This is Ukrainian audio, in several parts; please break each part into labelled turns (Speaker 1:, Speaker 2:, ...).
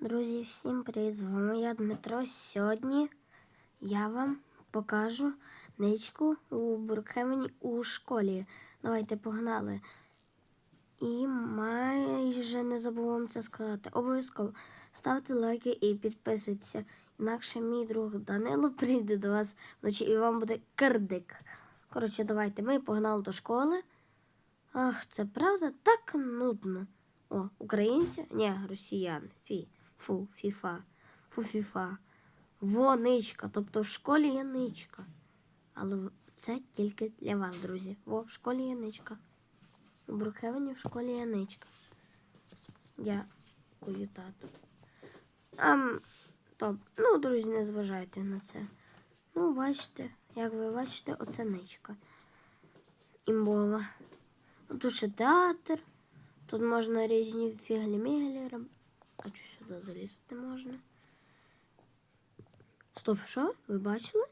Speaker 1: Друзі, всім привіт! З вами я Дмитро. Сьогодні я вам покажу ничку у Буркемені у школі. Давайте погнали. І майже не забув вам це сказати. Обов'язково ставте лайки і підписуйтеся. Інакше мій друг Данило прийде до вас вночі і вам буде кирдик. Коротше, давайте ми погнали до школи. Ах, це правда так нудно. О, українці? Ні, росіяни. Фі. Фу, фіфа. Фу, фіфа. Во ничка. Тобто в школі є ничка. Але це тільки для вас, друзі. Во, в школі є ничка. У Брукхевені в школі є ничка. Дякую, тату. Ам, то, ну, друзі, не зважайте на це. Ну, бачите, як ви бачите, оце ничка. Імбова. Тут ще театр. Тут можна різні фіглі-міглі робити. А сюди залізти можна? Стоп, що? Ви бачили?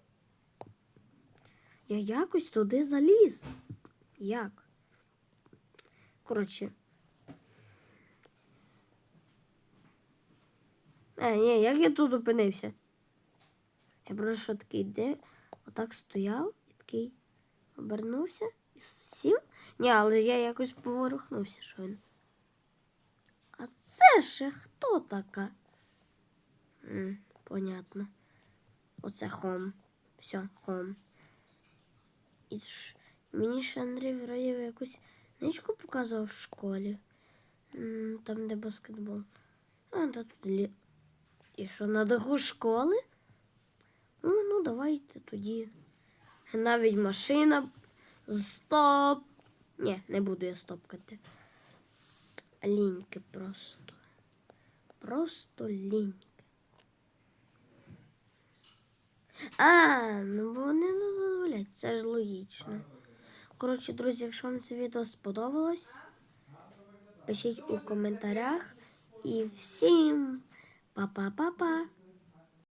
Speaker 1: Я якось туди заліз. Як? Коротше. Е, ні, як я тут опинився? Я просто що такий де отак стояв і такий обернувся і сів. Ні, але я якось поворухнувся щойно. А це ще хто така? М, понятно. Оце хом. Все, хом. І ж, мені ще Андрій Вроєв якусь ничку показував в школі. М, Там, де баскетбол. А, та тут лі... І що, на даху школи? Ну, ну, давайте тоді. Навіть машина. Стоп. Ні, не буду я стопкати. Ліньки просто. Просто ліньки. А, ну вони не дозволять, це ж логічно. Коротше, друзі, якщо вам це відео сподобалось, пишіть у коментарях. І всім па-па-па-па.